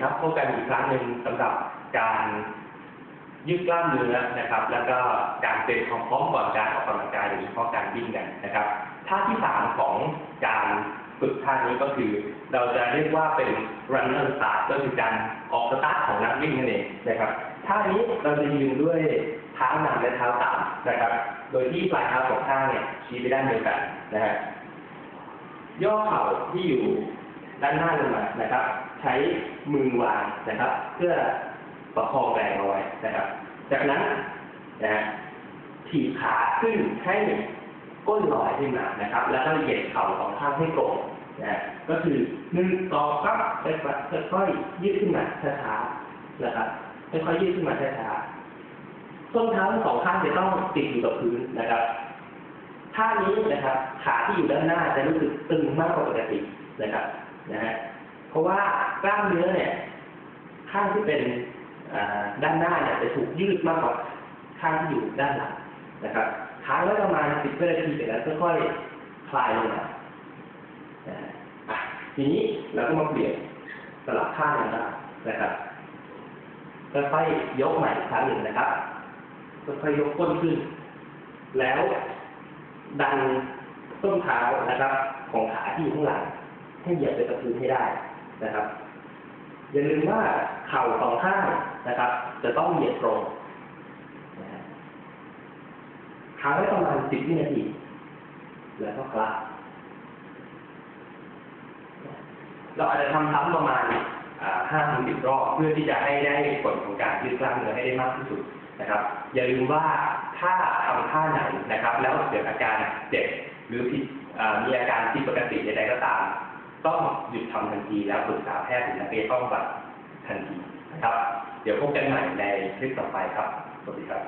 ครับพบกันอีกครั้งหนึ่งสำหรับการยืดกล้ามเนื้อนะครับ แล้วก็การเตรียมความพร้อมก่อนการออกกำลังกายโดยเฉพาะการวิ่งกันนะครับท่าที่สามของการฝึกท่านี้ก็คือ เราจะเรียกว่าเป็น runner start ก็คือการออกสตาร์ทของนักวิ่งนั่นเองนะครับท่านี้เราจะยืนด้วยเท้านำและเท้าต่ำนะครับ โดยที่ปลายเท้าของข้างเนี่ยชี้ไปด้านเดียวกันนะฮะย่อเข่าที่อยู่ ด้านหน้าลงมานะครับ ใช้มือวางนะครับ เพื่อประคองแรงเอาไว้นะครับ จากนั้นนะฮะถีบขาขึ้นให้ก้นลอยขึ้นมานะครับ แล้วก็เหยียดเข่าสองข้างให้ตรงนะก็คือหนึ่งสองครับค่อยๆยืดขึ้นมาช้าๆนะครับค่อยๆยืดขึ้นมาช้าๆส้นเท้าทั้งสองข้างจะต้องติดอยู่กับพื้นนะครับท่านี้นะครับ ขาที่อยู่ด้านหน้าจะรู้สึกตึงมากกว่าปกตินะครับ นะฮะเพราะว่ากล้ามเนื้อเนี่ยข้างที่เป็นด้านหน้าเนี่ยจะถูกยืดมากกว่าข้างที่อยู่ด้านหลังนะครับค้างไว้ประมาณสิบวินาทีเสร็จแล้วค่อยๆคลายลงมาทีนี้เราก็มาเปลี่ยนสลับข้างกันนะครับค่อยๆยกใหม่อีกครั้งหนึ่งนะครับค่อยๆยกก้นขึ้น แล้วดันส้นเท้านะครับ ของขาที่อยู่ข้างหลัง ให้เหยียบไปกับพื้นให้ได้นะครับ อย่าลืมว่าเข่าสองข้างนะครับ จะต้องเหยียดตรงนะฮะค้างไว้ประมาณสิบวินาที แล้วก็กลับเราอาจจะทำซ้ำประมาณห้าถึงสิบรอบเพื่อที่จะให้ได้ผลของการยืดกล้ามเนื้อให้ได้มากที่สุดนะครับ อย่าลืมว่าถ้าทำท่าไหนนะครับ แล้วเกิดอาการเจ็บหรือผิดมีอาการผิดปกติใดๆก็ตาม ต้องหยุดทำทันทีแล้วปรึกษาแพทย์หรือนักเรียนต้องบัตรทันทีนะครับ เดี๋ยวพบกันใหม่ในคลิปต่อไปครับ สวัสดีครับ